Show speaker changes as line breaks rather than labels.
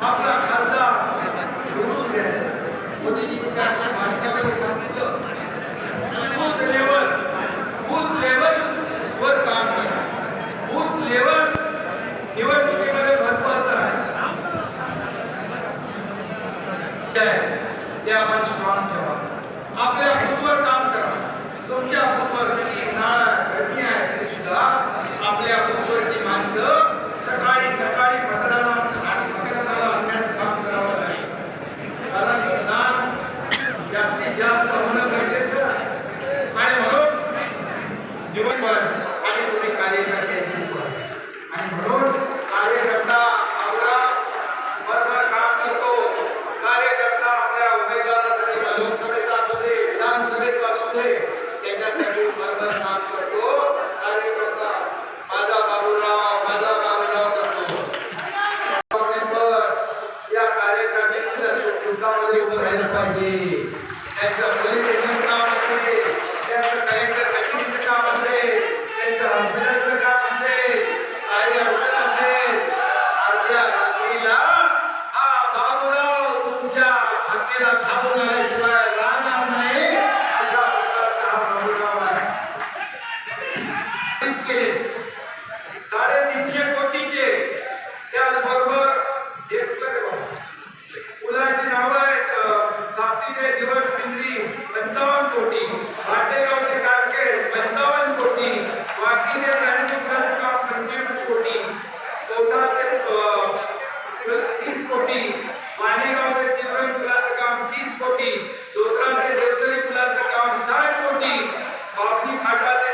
आपला खासदार निवडून द्यायचा मोदीजींनी काय भाषणामध्ये सांगितलं बूथ लेवल बूथ लेवल वर काम करा बूथ लेवल निवडणुकीमध्ये महत्वाचं आहे ते आपण स्ट्रॉंग ठेवा युद्धामध्ये उभं राहिलं पाहिजे. त्यांचं पोलीस काम असेल त्यांचं कलेक्टर कचेरीचं काम असेल त्यांचं हॉस्पिटलचं काम असेल काही अडचण असेल. अर्ध्या रात्रीला हा बाबूराव तुमच्या हाकेला थांबून आले Thank you.